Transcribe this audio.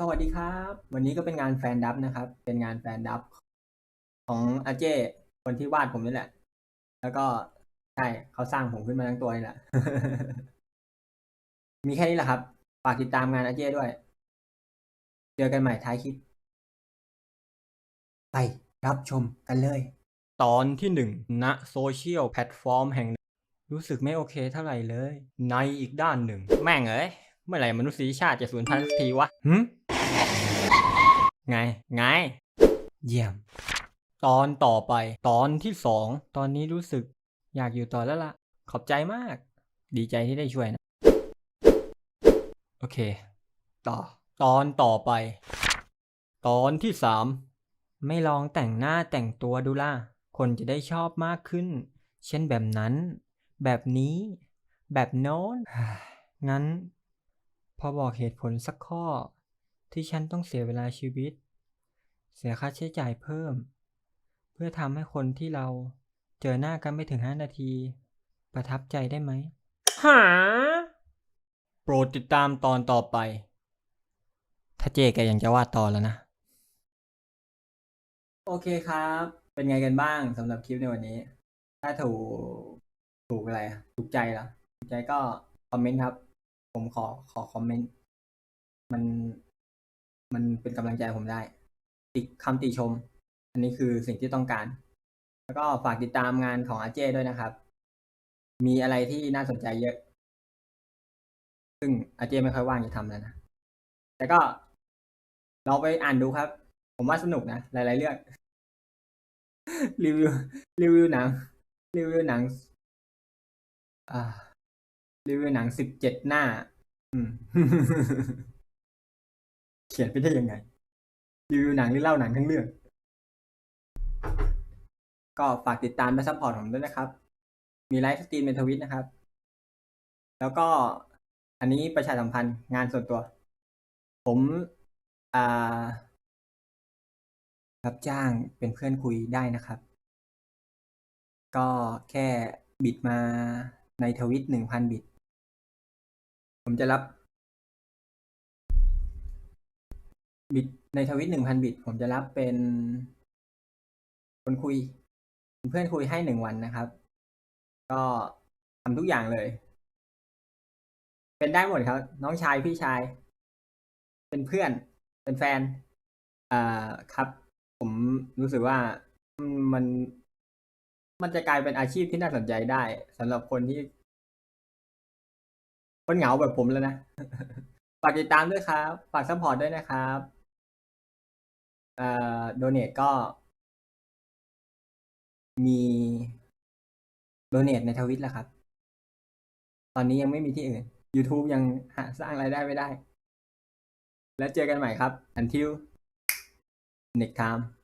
สวัสดีครับ วันนี้ก็เป็นงานแฟนดับนะครับ เป็นงานแฟนดับของอาเจ้คนที่วาดผมนี่แหละ แล้วก็ใช่เขาสร้างผมขึ้นมาทั้งตัวนี่แหละ มีแค่นี้แหละครับ ฝากติดตามงานอาเจ้ด้วย เจอกันใหม่ท้ายคลิป ไปรับชมกันเลย ตอนที่หนึ่งณโซเชียลแพลตฟอร์มแห่งรู้สึกไม่โอเคเท่าไหร่เลย ในอีกด้านหนึ่ง แม่งเอ้ยเมื่อไหร่มนุษยชาติจะสูญพันธุ์สักทีวะหึ ไง ไง เยี่ยม ตอนต่อไป ตอนที่สอง ตอนนี้รู้สึกอยากอยู่ต่อแล้วล่ะ ขอบใจมาก ดีใจที่ได้ช่วยนะ โอเค ต่อ ตอนต่อไป ตอนที่สาม ไม่ลองแต่งหน้าแต่งตัวดูล่ะ คนจะได้ชอบมากขึ้น เช่นแบบนั้น แบบนี้ แบบโน้น งั้น พอบอกเหตุผลสักข้อ ที่ฉันต้องเสียเวลาชีวิต เสียค่าใช้จ่ายเพิ่ม เพื่อทำให้คนที่เราเจอหน้ากันไม่ถึงห้านาที ประทับใจได้ไหมหา โปรดติดตามตอนต่อไป ถ้าเจแกยังจะวาดต่อแล้วนะ โอเคครับ เป็นไงกันบ้างสำหรับคลิปในวันนี้ ถ้าถูก ถูกอะไรอะถูกใจเหรอถูกใจก็คอมเมนต์ครับ ผมขอขอคอมเมนต์ มัน มันเป็นกำลังใจผมได้ ติคำติชม อันนี้คือสิ่งที่ต้องการ แล้วก็ฝากติดตามงานของอาเจ้ด้วยนะครับ มีอะไรที่น่าสนใจเยอะ ซึ่งอาเจ้ไม่ค่อยว่างจะทำแล้วนะ แต่ก็ลองไปอ่านดูครับ ผมว่าสนุกนะ หลายๆเรื่อง รีวิว รีวิวหนัง รีวิวหนัง อ่า รีวิวหนังสิบเจ็ดหน้า อืม เขียนไปได้ยังไงรีวิวหนังหรือเล่าหนังทั้งเรื่อง ก็ฝากติดตามและซัพพอร์ตผมด้วยนะครับ มีไลฟ์สตรีมในทวิตนะครับ แล้วก็อันนี้ประชาสัมพันธ์งานส่วนตัว ผมอ่ารับจ้างเป็นเพื่อนคุยได้นะครับ ก็แค่บิดมาในทวิตหนึ่งพันบิตผมจะรับ บิตในทวิตหนึ่งพันบิตผมจะรับเป็น คนคุย เพื่อนคุยให้หนึ่งวันนะครับ ก็ทำทุกอย่างเลย เป็นได้หมดครับ น้องชายพี่ชาย เป็นเพื่อน เป็นแฟนอ่าครับ ผมรู้สึกว่ามันมันจะกลายเป็นอาชีพที่น่าสนใจได้สำหรับคนที่ คนเหงาแบบผมแล้วนะ ฝากติดตามด้วยครับ ฝากซัพพอร์ตด้วยนะครับ เอ่อโดเนทก็มีโดเนทในทวิตแล้วครับ ตอนนี้ยังไม่มีที่อื่น YouTube ยังหาสร้างรายได้ไม่ได้ แล้วเจอกันใหม่ครับ until next time